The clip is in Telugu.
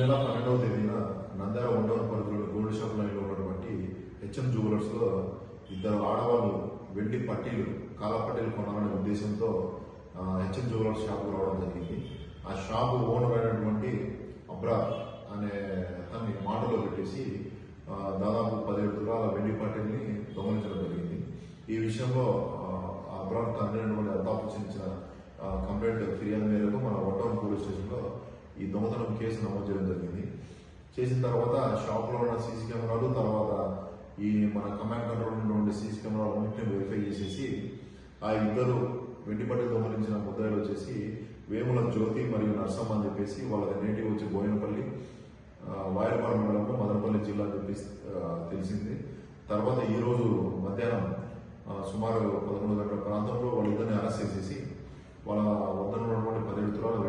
నెల పన్నెండవ తేదీన నంద్యాల ఉండవరం పలుకులు గోల్డ్ షాప్ లైన్లో ఉన్నటువంటి H&M హెచ్ఎం జ్యువెలర్స్లో ఇద్దరు ఆడవాళ్ళు వెండి పట్టీలు కాల పట్టీలు కొనాలనే ఉద్దేశంతో హెచ్ఎం జ్యువెలర్స్ షాప్ రావడం జరిగింది. ఆ షాపు ఓనర్ అయినటువంటి అబ్రా అనే అతన్ని మాటలో పెట్టేసి దాదాపు పదిహేడు తులాల వెండి పట్టీల్ని గమనించడం జరిగింది. ఈ విషయంలో అబ్రా తండ్రి అల్తాఫ్ చించిన కంప్లైంట్ ఫిర్యాదు మేరకు మన వడ్డవరం పోలీస్ స్టేషన్లో ఈ దొంగతనం కేసు నమోదు చేయడం జరిగింది. చేసిన తర్వాత షాప్లో ఉన్న సీసీ కెమెరాలు తర్వాత ఈ మన కమాండ్ కంట్రోల్ ఉండే సీసీ కెమెరాలు అన్నింటినీ వెరిఫై చేసేసి ఆ ఇద్దరు వెండిపట్టి దొంగలించిన ముద్దాయిలు వచ్చేసి వేముల జ్యోతి మరియు నర్సమ్మ అని చెప్పేసి వాళ్ళ నేటివ్ వచ్చి బోయినపల్లి వాయరపాల మండలంలో మదనపల్లి జిల్లా అని తెలిసింది. తర్వాత ఈరోజు మధ్యాహ్నం సుమారు పదమూడు గంటల ప్రాంతంలో వాళ్ళిద్దరిని అరెస్ట్ చేసేసి వాళ్ళ వద్ద ఉన్నటువంటి పదిహేడు తులాల